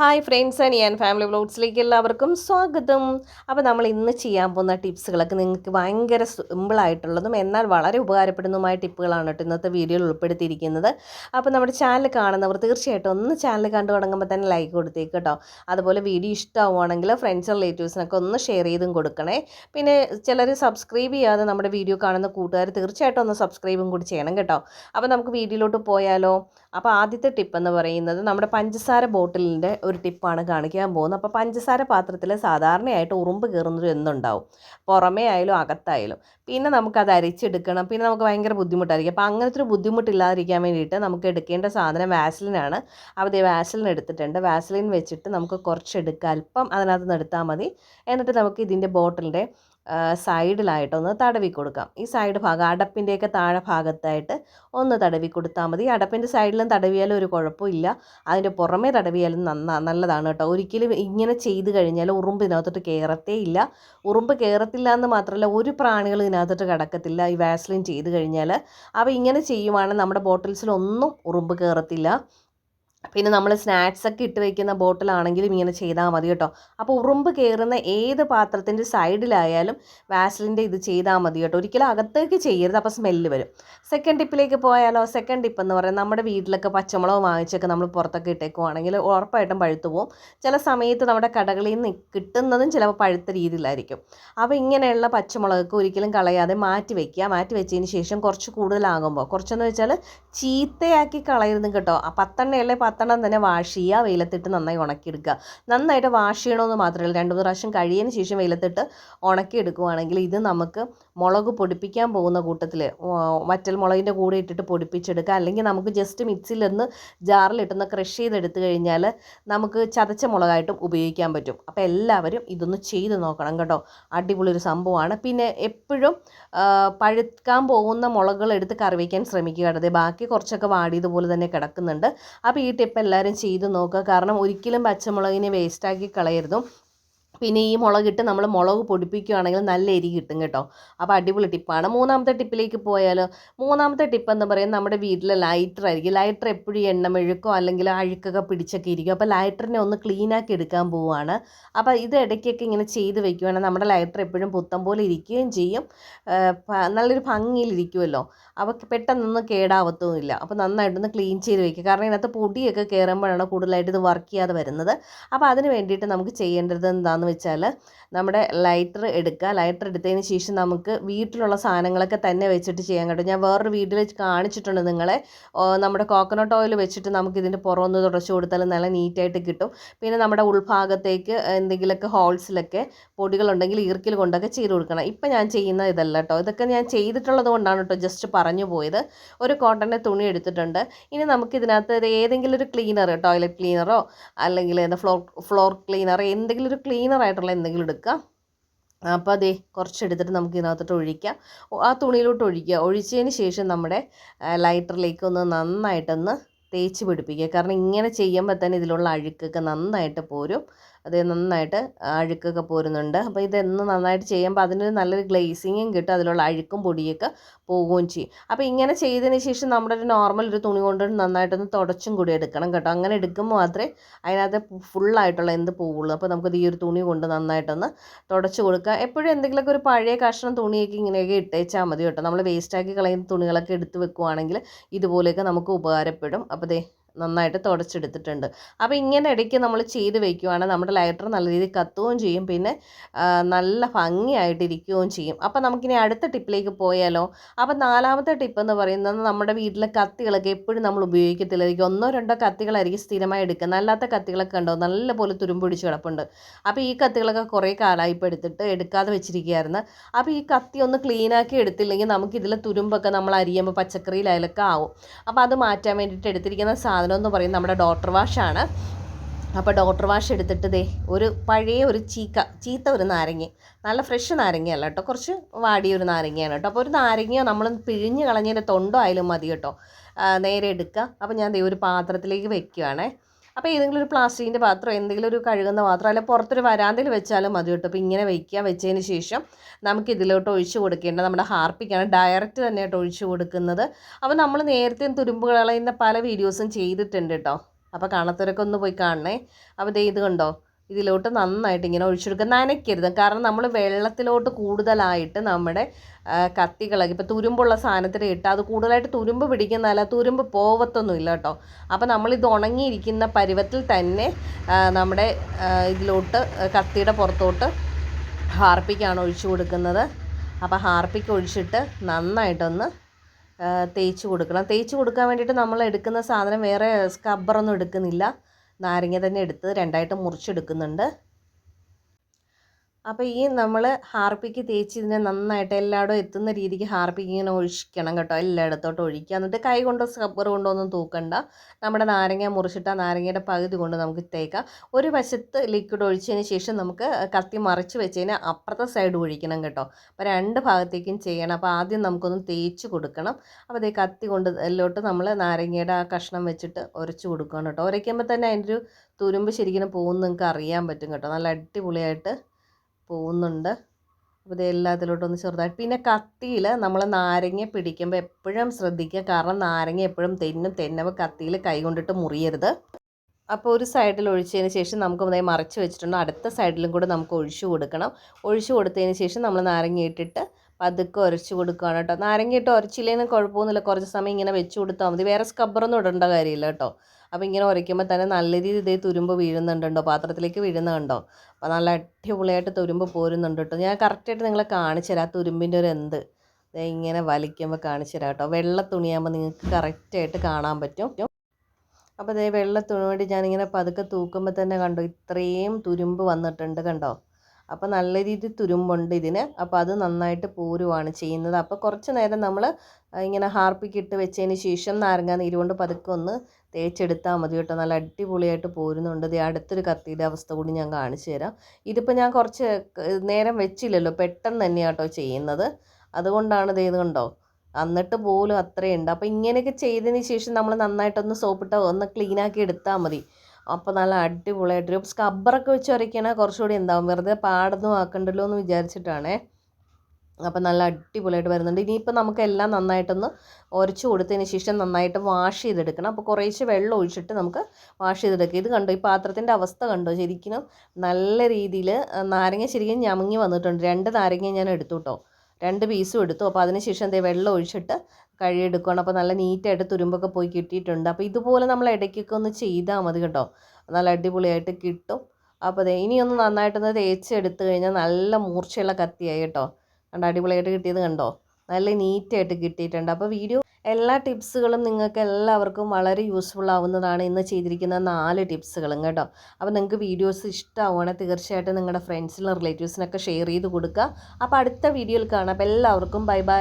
Hi friends and ഞാൻ family വ്ലോഗ്സിലേക്ക് എല്ലാവർക്കും സ്വാഗതം. അപ്പോൾ നമ്മൾ ഇന്ന് ചെയ്യാൻ പോകുന്ന ടിപ്സുകളൊക്കെ നിങ്ങൾക്ക് ഭയങ്കര സിമ്പിളായിട്ടുള്ളതും എന്നാൽ വളരെ ഉപകാരപ്പെടുന്നതുമായ ടിപ്പുകളാണ് കേട്ടോ ഇന്നത്തെ വീഡിയോയിൽ ഉൾപ്പെടുത്തിയിരിക്കുന്നത്. അപ്പോൾ നമ്മുടെ ചാനൽ കാണുന്നവർ തീർച്ചയായിട്ടും ഒന്ന് ചാനൽ കണ്ടു തുടങ്ങുമ്പോൾ തന്നെ ലൈക്ക് കൊടുത്തേക്ക് കേട്ടോ. അതുപോലെ വീഡിയോ ഇഷ്ടമാവുകയാണെങ്കിൽ ഫ്രണ്ട്സ് റിലേറ്റീവ്സിനൊക്കെ ഒന്ന് ഷെയർ ചെയ്തും കൊടുക്കണേ. പിന്നെ ചിലർ സബ്സ്ക്രൈബ് ചെയ്യാതെ നമ്മുടെ വീഡിയോ കാണുന്ന കൂട്ടുകാർ തീർച്ചയായിട്ടും ഒന്ന് സബ്സ്ക്രൈബും കൂടി ചെയ്യണം കേട്ടോ. അപ്പോൾ നമുക്ക് വീഡിയോയിലോട്ട് പോയാലോ? അപ്പോൾ ആദ്യത്തെ ടിപ്പ് എന്ന് പറയുന്നത് നമ്മുടെ പഞ്ചസാര ബോട്ടിലിന്റെ ഒരു ടിപ്പാണ് കാണിക്കാൻ പോകുന്നത്. അപ്പോൾ പഞ്ചസാര പാത്രത്തിൽ സാധാരണയായിട്ട് ഉറുമ്പ് കയറുന്നൊരു എന്നുണ്ടാവും പുറമേ ആയാലും അകത്തായാലും. പിന്നെ നമുക്കത് അരിച്ചെടുക്കണം. പിന്നെ നമുക്ക് ഭയങ്കര ബുദ്ധിമുട്ടായിരിക്കും. അപ്പോൾ അങ്ങനത്തെ ഒരു ബുദ്ധിമുട്ടില്ലാതിരിക്കാൻ വേണ്ടിയിട്ട് നമുക്ക് എടുക്കേണ്ട സാധനം വാസലിനാണ്. അപ്പോൾ ദേ വാസലിൻ എടുത്തിട്ടുണ്ട്. വാസലിൻ വെച്ചിട്ട് നമുക്ക് കുറച്ച് അല്പം അതിനകത്ത് നിന്ന് എടുത്താൽ മതി. എന്നിട്ട് നമുക്ക് ഇതിന്റെ ബോട്ടിലിന്റെ സൈഡിലായിട്ടൊന്ന് തടവി കൊടുക്കാം. ഈ സൈഡ് ഭാഗം അടപ്പിന്റെയൊക്കെ താഴെ ഭാഗത്തായിട്ട് ഒന്ന് തടവി കൊടുത്താൽ മതി. അടപ്പിന്റെ സൈഡിലും തടവിയാലും ഒരു കുഴപ്പമില്ല. അതിന്റെ പുറമേ തടവിയാലും നന്നാ നല്ലതാണ് കേട്ടോ. ഒരിക്കലും ഇങ്ങനെ ചെയ്ത് കഴിഞ്ഞാൽ ഉറുമ്പ് ഇതിനകത്തോട്ട് കയറത്തേ ഇല്ല. ഉറുമ്പ് കയറത്തില്ല എന്ന് മാത്രമല്ല ഒരു പ്രാണികൾ ഇതിനകത്തോട്ട് കിടക്കത്തില്ല. ഈ വാസ്ലിൻ ചെയ്ത് കഴിഞ്ഞാൽ അപ്പോൾ ഇങ്ങനെ ചെയ്യുവാണെങ്കിൽ നമ്മുടെ ബോട്ടിൽസിലൊന്നും ഉറുമ്പ് കയറത്തില്ല. പിന്നെ നമ്മൾ സ്നാക്സ് ഒക്കെ ഇട്ട് വെക്കുന്ന ബോട്ടിലാണെങ്കിലും ഇങ്ങനെ ചെയ്താൽ മതി കേട്ടോ. അപ്പോൾ ഉറുമ്പ് കയറുന്ന ഏത് പാത്രത്തിന്റെ സൈഡിലായാലും വാസലിന്റെ ഇത് ചെയ്താൽ മതി കേട്ടോ. ഒരിക്കലും അകത്തേക്ക് ചെയ്യരുത് അപ്പോൾ സ്മെല്ല് വരും. സെക്കൻഡ് ടിപ്പിലേക്ക് പോയാലോ സെക്കൻഡ് ടിപ്പ് എന്ന് പറയുന്നത് നമ്മുടെ വീട്ടിലൊക്കെ പച്ചമുളക് വാങ്ങിച്ചൊക്കെ നമ്മൾ പുറത്തൊക്കെ ഇട്ടേക്കുവാണെങ്കിൽ ഉറപ്പായിട്ടും പഴുത്തു പോകും ചില സമയത്ത് നമ്മുടെ കടകളിൽ നിന്ന് കിട്ടുന്നതും ചിലപ്പോൾ പഴുത്ത രീതിയിലായിരിക്കും. അപ്പോൾ ഇങ്ങനെയുള്ള പച്ചമുളകൊക്കെ ഒരിക്കലും കളയാതെ മാറ്റി വയ്ക്കുക മാറ്റി വെച്ചതിന് ശേഷം കുറച്ച് കൂടുതലാകുമ്പോൾ കുറച്ചെന്ന് വെച്ചാൽ ചീത്തയാക്കി കളയരുത് കേട്ടോ. ആ പത്തെണ്ണയല്ലേ പത്തെണ്ണം തന്നെ വാഷ് ചെയ്യുക വെയിലത്തിട്ട് നന്നായി ഉണക്കിയെടുക്കുക. നന്നായിട്ട് വാഷ് ചെയ്യണമെന്ന് മാത്രമല്ല രണ്ട് മൂന്ന് പ്രാവശ്യം കഴിയതിന് ശേഷം വെയിലത്തിട്ട് ഉണക്കിയെടുക്കുവാണെങ്കിൽ ഇത് നമുക്ക് മുളക് പൊടിപ്പിക്കാൻ പോകുന്ന കൂട്ടത്തിൽ വറ്റൽ മുളകിന്റെ കൂടെ ഇട്ടിട്ട് പൊടിപ്പിച്ചെടുക്കുക. അല്ലെങ്കിൽ നമുക്ക് ജസ്റ്റ് മിക്സിയിലൊന്ന് ജാറിലിട്ടൊന്ന് ക്രഷ് ചെയ്തെടുത്ത് കഴിഞ്ഞാൽ നമുക്ക് ചതച്ച മുളകായിട്ടും ഉപയോഗിക്കാൻ പറ്റും. അപ്പോൾ എല്ലാവരും ഇതൊന്ന് ചെയ്ത് നോക്കണം കേട്ടോ. അടിപൊളി ഒരു സംഭവമാണ്. പിന്നെ എപ്പോഴും പഴുക്കാൻ പോകുന്ന മുളകുകൾ എടുത്ത് കറി വയ്ക്കാൻ ശ്രമിക്കുക കേട്ടോ. ബാക്കി കുറച്ചൊക്കെ വാടിയതുപോലെ തന്നെ കിടക്കുന്നുണ്ട്. അപ്പോൾ ഈ ടിപ്പ് എല്ലാവരും ചെയ്ത് നോക്കുക. കാരണം ഒരിക്കലും പച്ചമുളകിനെ വേസ്റ്റാക്കി കളയരുതും. പിന്നെ ഈ മുളകിട്ട് നമ്മൾ മുളക് പൊടിപ്പിക്കുകയാണെങ്കിൽ നല്ല എരി കിട്ടും കേട്ടോ. അപ്പോൾ അടിപൊളി ടിപ്പാണ് മൂന്നാമത്തെ ടിപ്പിലേക്ക് പോയാലോ? മൂന്നാമത്തെ ടിപ്പ് എന്ന് പറയുന്നത് നമ്മുടെ വീട്ടിലെ ലൈറ്റർ ആയിരിക്കും. ലൈറ്റർ എപ്പോഴും എണ്ണ മെഴുക്കോ അല്ലെങ്കിൽ അഴുക്കൊക്കെ പിടിച്ചൊക്കെ ഇരിക്കും. അപ്പോൾ ലൈറ്ററിനെ ഒന്ന് ക്ലീനാക്കി എടുക്കാൻ പോവുകയാണ് അപ്പോൾ ഇത് ഇടയ്ക്കൊക്കെ ഇങ്ങനെ ചെയ്ത് വെക്കുകയാണെങ്കിൽ നമ്മുടെ ലൈറ്റർ എപ്പോഴും പുത്തം പോലെ ഇരിക്കുകയും ചെയ്യും. നല്ലൊരു ഭംഗിയിലിരിക്കുമല്ലോ അപ്പോൾ പെട്ടെന്നൊന്നും കേടാവത്തുമില്ല. അപ്പോൾ നന്നായിട്ടൊന്ന് ക്ലീൻ ചെയ്ത് വെക്കുക. കാരണം ഇതിനകത്ത് പൊടിയൊക്കെ കയറുമ്പോഴാണ് കൂടുതലായിട്ട് ഇത് വർക്ക് ചെയ്യാതെ വരുന്നത്. അപ്പോൾ അതിന് വേണ്ടിയിട്ട് നമുക്ക് ചെയ്യേണ്ടത് എന്താണെന്ന് വെച്ചാൽ നമ്മുടെ ലൈറ്റർ എടുക്കുക. ലൈറ്റർ എടുത്തതിന് ശേഷം നമുക്ക് വീട്ടിലുള്ള സാധനങ്ങളൊക്കെ തന്നെ വെച്ചിട്ട് ചെയ്യാൻ കേട്ടോ. ഞാൻ വേറൊരു വീഡിയോയിൽ കാണിച്ചിട്ടുണ്ട് നിങ്ങളെ. നമ്മുടെ കോക്കനട്ട് ഓയിൽ വെച്ചിട്ട് നമുക്ക് ഇതിന്റെ പുറമൊന്ന് തുടച്ചു കൊടുത്താൽ നല്ല നീറ്റായിട്ട് കിട്ടും. പിന്നെ നമ്മുടെ ഉൾഭാഗത്തേക്ക് എന്തെങ്കിലുമൊക്കെ ഹോൾസിലൊക്കെ പൊടികളുണ്ടെങ്കിൽ ഈർക്കിൽ കൊണ്ടൊക്കെ ചെയ്ത് കൊടുക്കണം. ഇപ്പം ഞാൻ ചെയ്യുന്ന ഇതല്ല കേട്ടോ. ഇതൊക്കെ ഞാൻ ചെയ്തിട്ടുള്ളത് കൊണ്ടാണ് കേട്ടോ ജസ്റ്റ് പറഞ്ഞു പോയത്. ഒരു കോട്ടന്റെ തുണി എടുത്തിട്ടുണ്ട്. ഇനി നമുക്ക് ഇതിനകത്ത് ഏതെങ്കിലും ഒരു ക്ലീനർ ടോയ്ലറ്റ് ക്ലീനറോ അല്ലെങ്കിൽ ഫ്ലോർ ഫ്ലോർ ക്ലീനർ എന്തെങ്കിലും ഒരു ക്ലീനർ ആയിട്ടുള്ള എന്തെങ്കിലും എടുക്കുക അപ്പോൾ അതേ കുറച്ചെടുത്തിട്ട് നമുക്ക് ഇതിനകത്തോട്ട് ഒഴിക്കാം. ആ തുണിയിലോട്ട് ഒഴിക്കുക. ഒഴിച്ചതിന് ശേഷം നമ്മുടെ ലൈറ്ററിലേക്ക് ഒന്ന് നന്നായിട്ടൊന്ന് തേച്ച് പിടിപ്പിക്കുക. കാരണം ഇങ്ങനെ ചെയ്യുമ്പോൾ തന്നെ ഇതിലുള്ള അഴുക്കൊക്കെ നന്നായിട്ട് പോരും. അത് നന്നായിട്ട് അഴുക്കൊക്കെ പോരുന്നുണ്ട്. അപ്പോൾ ഇതെന്ന് നന്നായിട്ട് ചെയ്യുമ്പോൾ അതിന് നല്ലൊരു ഗ്ലേസിങ്ങും കിട്ടും. അതിലുള്ള അഴുക്കും പൊടിയൊക്കെ പോവുകയും ചെയ്യും. അപ്പോൾ ഇങ്ങനെ ചെയ്തതിന് ശേഷം നമ്മുടെ ഒരു നോർമൽ ഒരു തുണി കൊണ്ട് നന്നായിട്ടൊന്ന് തുടച്ചും കൂടി എടുക്കണം കേട്ടോ. അങ്ങനെ എടുക്കുമ്പോൾ മാത്രമേ അതിനകത്ത് ഫുള്ളായിട്ടുള്ള എന്ത് പോവുള്ളൂ. അപ്പോൾ നമുക്കത് ഈ ഒരു തുണി കൊണ്ട് നന്നായിട്ടൊന്ന് തുടച്ച് കൊടുക്കുക എപ്പോഴും എന്തെങ്കിലുമൊക്കെ ഒരു പഴയ കഷ്ണം തുണിയൊക്കെ ഇങ്ങനെയൊക്കെ ഇട്ടേച്ചാൽ മതി കേട്ടോ. നമ്മൾ വേസ്റ്റാക്കി കളയുന്ന തുണികളൊക്കെ എടുത്ത് വെക്കുവാണെങ്കിൽ ഇതുപോലെയൊക്കെ നമുക്ക് ഉപകാരപ്പെടും. അപ്പോൾ ദേ നന്നായിട്ട് തുടച്ചെടുത്തിട്ടുണ്ട്. അപ്പോൾ ഇങ്ങനെ ഇടയ്ക്ക് നമ്മൾ ചെയ്ത് വെക്കുവാണെങ്കിൽ നമ്മുടെ ലൈറ്റർ നല്ല രീതിയിൽ കത്തുകയും ചെയ്യും. പിന്നെ നല്ല ഭംഗിയായിട്ടിരിക്കുകയും ചെയ്യും. അപ്പോൾ നമുക്കിനി അടുത്ത ടിപ്പിലേക്ക് പോയാലോ? അപ്പോൾ നാലാമത്തെ ടിപ്പ് എന്ന് പറയുന്നത് നമ്മുടെ വീട്ടിലെ കത്തികളൊക്കെ എപ്പോഴും നമ്മൾ ഉപയോഗിക്കത്തില്ലായിരിക്കും ഒന്നോ രണ്ടോ കത്തികളായിരിക്കും സ്ഥിരമായി എടുക്കുക അല്ലാത്ത കത്തികളൊക്കെ ഉണ്ടോ നല്ലപോലെ തുരുമ്പിടിച്ച് കിടപ്പുണ്ട്. അപ്പോൾ ഈ കത്തികളൊക്കെ കുറേ കാലമായി ഇപ്പോൾ എടുത്തിട്ട് എടുക്കാതെ വെച്ചിരിക്കുകയായിരുന്നു. അപ്പോൾ ഈ കത്തി ഒന്ന് ക്ലീനാക്കി എടുത്തില്ലെങ്കിൽ നമുക്കിതിലെ തുരുമ്പൊക്കെ നമ്മൾ അരിയുമ്പോൾ പച്ചക്കറിയിലായാലൊക്കെ ആവും. അപ്പോൾ അത് മാറ്റാൻ വേണ്ടിയിട്ട് എടുത്തിരിക്കുന്ന സാധനം സാധനം എന്ന് പറയുന്നത് നമ്മുടെ ഡോക്ടർ വാഷാണ്. അപ്പോൾ ഡോക്ടർ വാഷ് എടുത്തിട്ട് ദേ ഒരു പഴയ ഒരു ചീക്ക ചീത്ത ഒരു നാരങ്ങ നല്ല ഫ്രഷ് നാരങ്ങയല്ല കേട്ടോ. കുറച്ച് വാടിയ ഒരു നാരങ്ങയാണ് കേട്ടോ. അപ്പോൾ ഒരു നാരങ്ങയോ നമ്മൾ പിഴിഞ്ഞ് കളഞ്ഞതിന്റെ തൊണ്ടോ ആയാലും മതി കേട്ടോ. നേരെ എടുക്കുക. അപ്പോൾ ഞാൻ ദേ ഒരു പാത്രത്തിലേക്ക് വെക്കുകയാണേ അപ്പോൾ ഏതെങ്കിലും ഒരു പ്ലാസ്റ്റിക്കിന്റെ പാത്രം എന്തെങ്കിലും ഒരു കഴുകുന്ന പാത്രം അല്ലെങ്കിൽ പുറത്തൊരു വരാന്തയിൽ വെച്ചാലും മതി കേട്ടോ. അപ്പോൾ ഇങ്ങനെ വയ്ക്കുക വെച്ചതിന് ശേഷം നമുക്ക് ഇതിലോട്ട് ഒഴിച്ച് കൊടുക്കേണ്ട നമ്മുടെ ഹാർപ്പിക്കാണ്. ഡയറക്റ്റ് തന്നെയായിട്ട് ഒഴിച്ച് കൊടുക്കുന്നത്. അപ്പോൾ നമ്മൾ നേരത്തെ തുരുമ്പ് കളയുന്ന പല വീഡിയോസും ചെയ്തിട്ടുണ്ട് കേട്ടോ. അപ്പോൾ കാണാത്തവരൊക്കെ ഒന്ന് പോയി കാണണേ. അപ്പോൾ ഇത് കണ്ടോ? ഇതിലോട്ട് നന്നായിട്ട് ഇങ്ങനെ ഒഴിച്ചെടുക്കുക. നനയ്ക്കരുത്. കാരണം നമ്മൾ വെള്ളത്തിലോട്ട് കൂടുതലായിട്ട് നമ്മുടെ കത്തികളൊക്കെ ഇപ്പോൾ തുരുമ്പുള്ള സാധനത്തിൽ ഇട്ട് അത് കൂടുതലായിട്ട് തുരുമ്പ് പിടിക്കുന്നതല്ല തുരുമ്പ് പോവത്തൊന്നുമില്ല കേട്ടോ. അപ്പോൾ നമ്മളിത് ഉണങ്ങിയിരിക്കുന്ന പരുവത്തിൽ തന്നെ നമ്മുടെ ഇതിലോട്ട് കത്തിയുടെ പുറത്തോട്ട് ഹാർപ്പിക്കാണ് ഒഴിച്ചു കൊടുക്കുന്നത്. അപ്പോൾ ഹാർപ്പിക്ക് ഒഴിച്ചിട്ട് നന്നായിട്ടൊന്ന് തേച്ച് കൊടുക്കണം. തേച്ച് കൊടുക്കാൻ വേണ്ടിയിട്ട് നമ്മൾ എടുക്കുന്ന സാധനം വേറെ സ്ക്രബ്ബറൊന്നും എടുക്കുന്നില്ല. നാരങ്ങ തന്നെ എടുത്ത് രണ്ടായിട്ട് മുറിച്ചെടുക്കുന്നുണ്ട്. അപ്പോൾ ഈ നമ്മൾ ഹാർപ്പിക്ക് തേച്ച് ഇതിനെ നന്നായിട്ട് എല്ലായിടും എത്തുന്ന രീതിക്ക് ഹാർപ്പിക്ക് ഇങ്ങനെ ഒഴിക്കണം കേട്ടോ. എല്ലായിടത്തോട്ട് ഒഴിക്കുക. എന്നിട്ട് കൈ കൊണ്ടോ സ്ക്രബ്ബർ കൊണ്ടോ ഒന്നും തൂക്കണ്ട. നമ്മുടെ നാരങ്ങ മുറിച്ചിട്ട് ആ നാരങ്ങയുടെ പകുതി കൊണ്ട് നമുക്ക് തേക്കാം. ഒരു വശത്ത് ലിക്വിഡ് ഒഴിച്ചതിന് ശേഷം നമുക്ക് കത്തി മറിച്ച് വെച്ചതിന് അപ്പുറത്തെ സൈഡ് ഒഴിക്കണം കേട്ടോ. അപ്പോൾ രണ്ട് ഭാഗത്തേക്കും ചെയ്യണം. അപ്പോൾ ആദ്യം നമുക്കൊന്ന് തേച്ച് കൊടുക്കണം. അപ്പോൾ അതേ കത്തി കൊണ്ട് എല്ലോട്ട് നമ്മൾ നാരങ്ങയുടെ ആ കഷ്ണം വെച്ചിട്ട് ഉരച്ച് കൊടുക്കണം കേട്ടോ. ഉരയ്ക്കുമ്പോൾ തന്നെ അതിന്റെ ഒരു തുരുമ്പ് ശരിക്കും പോകുമെന്ന് നിങ്ങൾക്ക് അറിയാൻ പറ്റും കേട്ടോ. നല്ല അടിപൊളിയായിട്ട് പോകുന്നുണ്ട്. അപ്പോൾ ഇത് എല്ലാത്തിലോട്ടൊന്ന് ചെറുതായിട്ട് പിന്നെ കത്തിയിൽ നമ്മൾ നാരങ്ങ പിടിക്കുമ്പോൾ എപ്പോഴും ശ്രദ്ധിക്കുക. കാരണം നാരങ്ങ എപ്പോഴും തെന്നും തെന്നവ് കത്തിയിൽ കൈ കൊണ്ടിട്ട് മുറിയരുത്. അപ്പോൾ ഒരു സൈഡിൽ ഒഴിച്ചതിന് ശേഷം നമുക്ക് ഒന്നായി മറച്ച് വെച്ചിട്ടുണ്ട്. അടുത്ത സൈഡിലും കൂടെ നമുക്ക് ഒഴിച്ചു കൊടുക്കണം. ഒഴിച്ചു കൊടുത്തതിന് ശേഷം നമ്മൾ നാരങ്ങ ഇട്ടിട്ട് പതുക്കെ ഉരച്ച് കൊടുക്കുകയാണ് കേട്ടോ. നാരങ്ങ ഇട്ട് ഉരച്ചില്ലെങ്കിലും കുഴപ്പമൊന്നുമില്ല. കുറച്ച് സമയം ഇങ്ങനെ വെച്ച് കൊടുത്താൽ മതി. വേറെ സ്ക്രബ്ബറൊന്നും ഇടേണ്ട കാര്യമില്ല കേട്ടോ. അപ്പോൾ ഇങ്ങനെ ഉരയ്ക്കുമ്പോൾ തന്നെ നല്ല രീതിയിൽ ഇതേ തുരുമ്പ് വീഴുന്നുണ്ടോ പാത്രത്തിലേക്ക് വീഴുന്ന കണ്ടോ? അപ്പോൾ നല്ല അടിപൊളിയായിട്ട് തുരുമ്പ് പോരുന്നുണ്ട് കേട്ടോ. ഞാൻ കറക്റ്റായിട്ട് നിങ്ങളെ കാണിച്ചു തരാം ആ തുരുമ്പിന്റെ ഒരു എന്ത്. ഇങ്ങനെ വലിക്കുമ്പോൾ കാണിച്ചു തരാം കേട്ടോ. വെള്ള തുണിയാകുമ്പോൾ നിങ്ങൾക്ക് കറക്റ്റായിട്ട് കാണാൻ പറ്റും. അപ്പോൾ ഇതേ വെള്ള തുണി വേണ്ടി ഞാനിങ്ങനെ പതുക്കെ തൂക്കുമ്പോൾ തന്നെ കണ്ടോ ഇത്രയും തുരുമ്പ് വന്നിട്ടുണ്ട് കണ്ടോ? അപ്പോൾ നല്ല രീതിയിൽ തുരുമ്പുണ്ട് ഇതിന്. അപ്പോൾ അത് നന്നായിട്ട് പോരുവാണ് ചെയ്യുന്നത്. അപ്പോൾ കുറച്ച് നേരം നമ്മൾ ഇങ്ങനെ ഹാർപ്പിക്കിട്ട് വെച്ചതിന് ശേഷം നാരങ്ങ നീര് കൊണ്ട് പതുക്കെ ഒന്ന് തേച്ചെടുത്താൽ മതി കേട്ടോ. നല്ല അടിപൊളിയായിട്ട് പോരുന്നുണ്ട്. ഇത് അടുത്തൊരു കത്തിയുടെ അവസ്ഥ കൂടി ഞാൻ കാണിച്ചു തരാം. ഇതിപ്പോൾ ഞാൻ കുറച്ച് നേരം വെച്ചില്ലല്ലോ. പെട്ടെന്ന് തന്നെയാണ് കേട്ടോ ചെയ്യുന്നത്. അതുകൊണ്ടാണ് ഇത് കണ്ടോ? എന്നിട്ട് പോലും അത്രയുണ്ട്. അപ്പോൾ ഇങ്ങനെയൊക്കെ ചെയ്തതിന് ശേഷം നമ്മൾ നന്നായിട്ടൊന്ന് സോപ്പിട്ട് ഒന്ന് ക്ലീനാക്കി എടുത്താൽ മതി. അപ്പോൾ നല്ല അടിപൊളിയായിട്ട് വരും സ്കബ്ബറൊക്കെ വെച്ച് ഉരയ്ക്കണേ കുറച്ചുകൂടി എന്താവും. വെറുതെ പാടൊന്നും ആക്കണ്ടല്ലോ എന്ന് വിചാരിച്ചിട്ടാണേ. അപ്പോൾ നല്ല അടിപൊളിയായിട്ട് വരുന്നുണ്ട്. ഇനിയിപ്പോൾ നമുക്ക് എല്ലാം നന്നായിട്ടൊന്ന് ഉരച്ച് കൊടുത്തതിന് ശേഷം നന്നായിട്ട് വാഷ് ചെയ്തെടുക്കണം. അപ്പോൾ കുറേശ്ശെ വെള്ളം ഒഴിച്ചിട്ട് നമുക്ക് വാഷ് ചെയ്തെടുക്കുക ഇത് കണ്ടോ ഈ പാത്രത്തിന്റെ അവസ്ഥ കണ്ടോ? ശരിക്കും നല്ല രീതിയിൽ നാരങ്ങ ശരിക്കും ഞമങ്ങി വന്നിട്ടുണ്ട്. രണ്ട് നാരങ്ങ ഞാൻ എടുത്തു കേട്ടോ. രണ്ട് പീസും എടുത്തു. അപ്പോൾ അതിന് ശേഷം എന്തേ വെള്ളം ഒഴിച്ചിട്ട് കഴുകിയെടുക്കുകയാണ് അപ്പോൾ നല്ല നീറ്റായിട്ട് തുരുമ്പൊക്കെ പോയി കിട്ടിയിട്ടുണ്ട്. അപ്പോൾ ഇതുപോലെ നമ്മൾ ഇടയ്ക്കൊക്കെ ഒന്ന് ചെയ്താൽ മതി കേട്ടോ. നല്ല അടിപൊളിയായിട്ട് കിട്ടും. അപ്പോൾ അതെ ഇനിയൊന്ന് നന്നായിട്ടൊന്ന് തേച്ചെടുത്ത് കഴിഞ്ഞാൽ നല്ല മൂർച്ചയുള്ള കത്തിയായി കേട്ടോ. കണ്ടോ? അടിപൊളിയായിട്ട് കിട്ടിയത് കണ്ടോ? നല്ല നീറ്റായിട്ട് കിട്ടിയിട്ടുണ്ട്. അപ്പോൾ വീഡിയോ എല്ലാ ടിപ്സുകളും നിങ്ങൾക്ക് എല്ലാവർക്കും വളരെ യൂസ്ഫുൾ ആവുന്നതാണ് ഇന്ന് ചെയ്തിരിക്കുന്ന നാല് ടിപ്സുകളും കേട്ടോ. അപ്പോൾ നിങ്ങൾക്ക് വീഡിയോസ് ഇഷ്ടമാവുകയാണെങ്കിൽ തീർച്ചയായിട്ടും നിങ്ങളുടെ ഫ്രണ്ട്സിനും റിലേറ്റീവ്സിനൊക്കെ ഷെയർ ചെയ്ത് കൊടുക്കുക. അപ്പോൾ അടുത്ത വീഡിയോയിൽ കാണാം. അപ്പോൾ എല്ലാവർക്കും ബൈ ബൈ